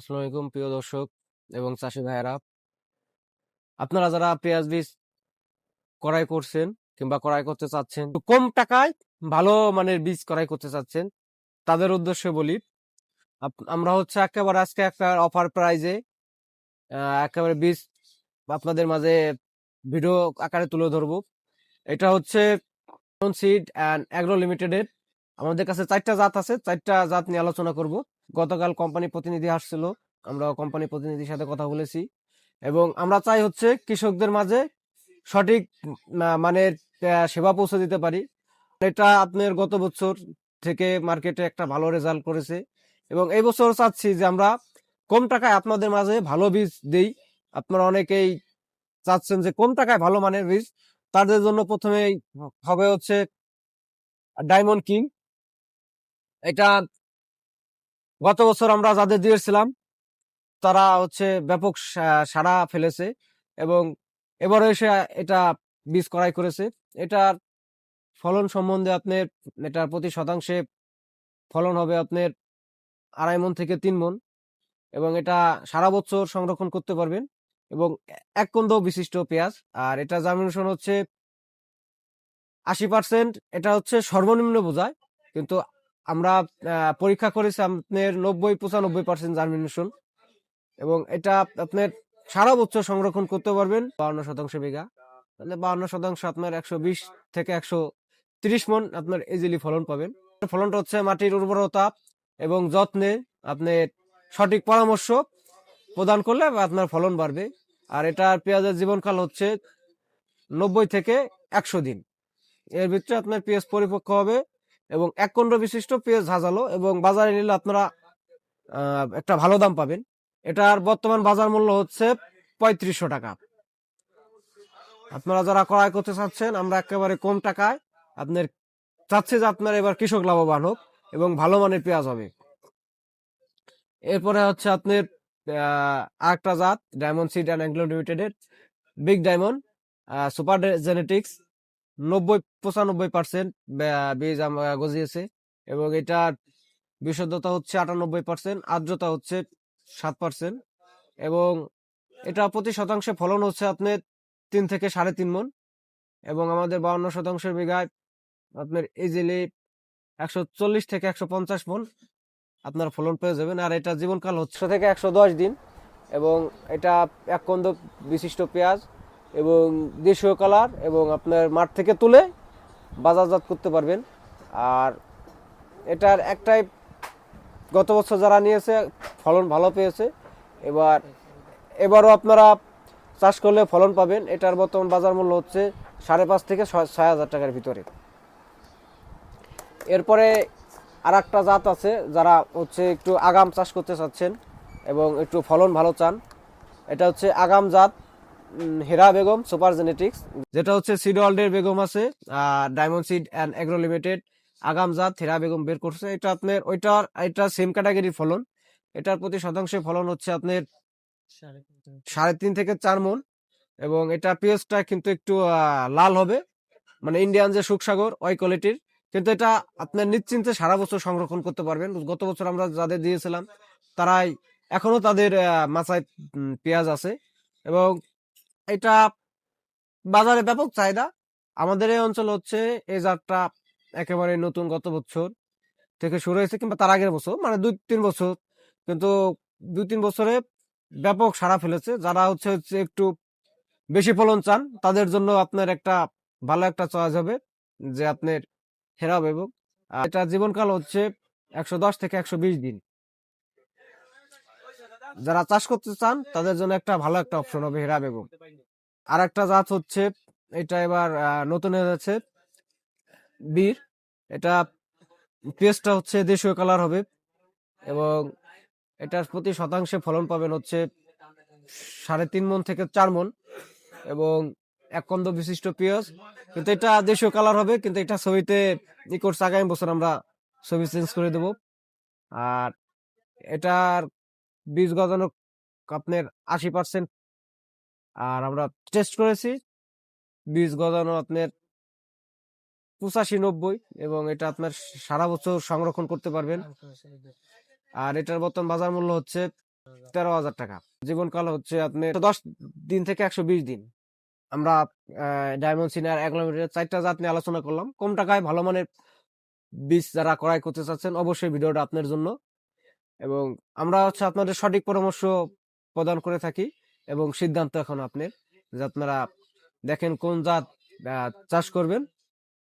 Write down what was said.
আসসালামু আলাইকুম, প্রিয় দর্শক এবং চাষি ভাইয়েরা। আপনারা যারা পেঁয়াজ বীজ ক্রয় করছেন কিংবা ক্রয় করতে চাচ্ছেন কম টাকায় ভালো মানের বীজ ক্রয় করতে চাচ্ছেন, তাদের উদ্দেশ্যে বলি আমরা হচ্ছে একেবারে আজকে একটা অফার প্রাইজে একেবারে বীজ আপনাদের মাঝে ভিডিও আকারে তুলে ধরবো। এটা হচ্ছে সিড অ্যান্ড অ্যাগ্রো লিমিটেডের আমাদের কাছে চারটা জাত আছে, চারটা জাত নিয়ে আলোচনা করব। গতকাল কোম্পানি প্রতিনিধি আসছিল আমরা কোম্পানি প্রতিনিধির সাথে কথা বলেছি এবং আমরা চাই হচ্ছে কৃষকদের মাঝে সঠিক মানের সেবা পৌঁছে দিতে পারি। এটা আপনার গত বছর থেকে মার্কেটে একটা ভালো রেজাল্ট করেছে এবং এই বছর চাচ্ছি যে আমরা কম টাকায় আপনাদের মাঝে ভালো বীজ দেই। আপনারা অনেকেই চাচ্ছেন যে কম টাকায় ভালো মানের বীজ, তাদের জন্য প্রথমেই হবে হচ্ছে ডায়মন্ড কিং এটা গত বছর আমরা যাদের দিয়েছিলাম তারা হচ্ছে ব্যাপক সাড়া ফেলেছে এবং এবারে এসে এটা বীজ ক্রয় করেছে। এটার ফলন সম্বন্ধে আপনার, এটার প্রতি শতাংশে ফলন হবে আপনার আড়াই মন থেকে তিন মন এবং এটা সারা বছর সংরক্ষণ করতে পারবেন এবং এক কন্দ বিশিষ্ট পেঁয়াজ। আর এটা জার্মিনেশন হচ্ছে আশি পার্সেন্ট এটা হচ্ছে সর্বনিম্ন বোঝায়। কিন্তু আমরা পরীক্ষা করেছি আপনার নব্বই, পঁচানব্বই পার্সেন্ট জার্মিনেশন এবং এটা আপনার সারা বছর সংরক্ষণ করতে পারবেন। বাউন্ন শতাংশ বিঘা। তাহলে বাউন্ন শতাংশ আপনার একশো বিশ থেকে একশো তিরিশ মন আপনার ইজিলি ফলন পাবেন। ফলনটা হচ্ছে মাটির উর্বরতা এবং যত্নে আপনি সঠিক পরামর্শ প্রদান করলে আপনার ফলন বাড়বে। আর এটার পেঁয়াজের জীবনকাল হচ্ছে নব্বই থেকে একশো দিন। এর ভিতরে আপনার পেঁয়াজ পরিপক্ক হবে এবং এক কুণ্ড বিশিষ্ট পেঁয়াজ ঝাঁঝালো এবং বাজারে নিলে আপনারা একটা ভালো দাম পাবেন। এটার বর্তমান বাজার মূল্য হচ্ছে পঁয়ত্রিশশো টাকা। আপনারা যারা ক্রয় করতে চাচ্ছেন, আমরা একেবারে কম টাকায় আপনার, চাচ্ছি যে আপনার এবার কৃষক লাভবান হোক এবং ভালো মানের পেঁয়াজ হবে। এরপরে হচ্ছে আপনার আরেকটা জাত ডায়মন্ড সিড অ্যান্ড অ্যাংলো লিমিটেডের বিগ ডায়মন্ড সুপার জেনেটিক্স নব্বই, পঁচানব্বই পার্সেন্ট বীজ আমরা গজিয়েছে এবং এটার বিশুদ্ধতা হচ্ছে আটানব্বই পার্সেন্ট আর্দ্রতা হচ্ছে সাত পার্সেন্ট এবং এটা প্রতি শতাংশে ফলন হচ্ছে আপনার তিন থেকে সাড়ে তিন মন এবং আমাদের বাউন্ন শতাংশের বিঘায় আপনার ইজিলি একশো চল্লিশ থেকে একশো পঞ্চাশ মন আপনার ফলন পেয়ে যাবেন। আর এটা জীবনকাল হচ্ছে থেকে একশো দশ দিন এবং এটা এক কন্দ বিশিষ্ট পেঁয়াজ এবং দেশীয় কালার এবং আপনার মাঠ থেকে তুলে বাজারজাত করতে পারবেন। আর এটার একটাই গত বছর যারা নিয়েছে, ফলন ভালো পেয়েছে। এবার, এবারও আপনারা চাষ করলে ফলন পাবেন। এটার বর্তমান বাজার মূল্য হচ্ছে সাড়ে পাঁচ থেকে ছয় হাজার টাকার ভিতরে। এরপরে আর একটা জাত আছে যারা হচ্ছে একটু আগাম চাষ করতে চাচ্ছেন এবং একটু ফলন ভালো চান। এটা হচ্ছে আগাম জাত। Hera Begum, super genetics. যেটা হচ্ছে সিড ওয়ার্ল্ডের বেগম আছে diamond seed and agro limited. আগাম জাত হেরা বেগম বের করছে। এটা আপনার ওইটার এটা সেম ক্যাটাগরির ফলন। এটার প্রতি শতাংশে ফলন হচ্ছে আপনার সাড়ে তিন থেকে চার মন। এবং এটা পেঁয়াজটা কিন্তু একটু লাল হবে। মানে ইন্ডিয়ান যে সুখসাগর, ওই কোয়ালিটির কিন্তু এটা আপনার নিশ্চিন্তে সারা বছর সংরক্ষণ করতে পারবেন। গত বছর আমরা যাদের দিয়েছিলাম, তারাই এখনও তাদের মাথায় পেঁয়াজ আছে। এবং এটা বাজারে ব্যাপক চাহিদা। আমাদের এই অঞ্চল হচ্ছে এই জাতটা একেবারে নতুন গত বছর থেকে শুরু হয়েছে কিংবা তার আগের বছর মানে দুই, তিন বছর। কিন্তু দুই, তিন বছরে ব্যাপক সাড়া ফেলেছে। যারা হচ্ছে হচ্ছে একটু বেশি ফলন চান, তাদের জন্য আপনার একটা ভালো একটা চয়েস হবে যে আপনার হেরা বেগম আর এটা জীবনকাল হচ্ছে একশো দশ থেকে একশো বিশ দিন। যারা চাষ করতে চান, তাদের জন্য একটা ভালো একটা অপশন হবে হেরা বেগম আর একটা জাত হচ্ছে, এটা এবার নতুন হয়ে বীর। এটা পেস্টটা হচ্ছে দেশীয় কালার হবে এবং এটার প্রতি শতাংশে ফলন পাবেন হচ্ছে সাড়ে তিন মন থেকে চার মন এবং এক কন্দ বিশিষ্ট পেঁয়াজ। কিন্তু এটা দেশীয় কালার হবে, কিন্তু এটা ছবিতে ই করছে আগামী বছর আমরা ছবি চেঞ্জ করে দেব। আর এটার বীজ গজানো আপনার আশি পার্সেন্ট আর আমরা টেস্ট করেছি, বীজ গজানো আপনার পঁচাশি নব্বই এবং এটা আপনার সারা বছর সংরক্ষণ করতে পারবেন। আর এটার বর্তমান বাজার মূল্য হচ্ছে তেরো হাজার টাকা। জীবনকাল হচ্ছে আপনি দশ দিন থেকে একশো বিশ দিন। আমরা ডায়মন্ড সিনিয়র অ্যাগ্লোমেটের চারটা জাত নিয়ে আলোচনা করলাম। কম টাকায় ভালো মানের বীজ যারা ক্রয় করতে চাচ্ছেন, অবশ্যই ভিডিওটা আপনার জন্য এবং আমরা হচ্ছে আপনাদের সঠিক পরামর্শ প্রদান করে থাকি এবং সিদ্ধান্ত এখন আপনার যে আপনারা দেখেন কোন জাত চাষ করবেন।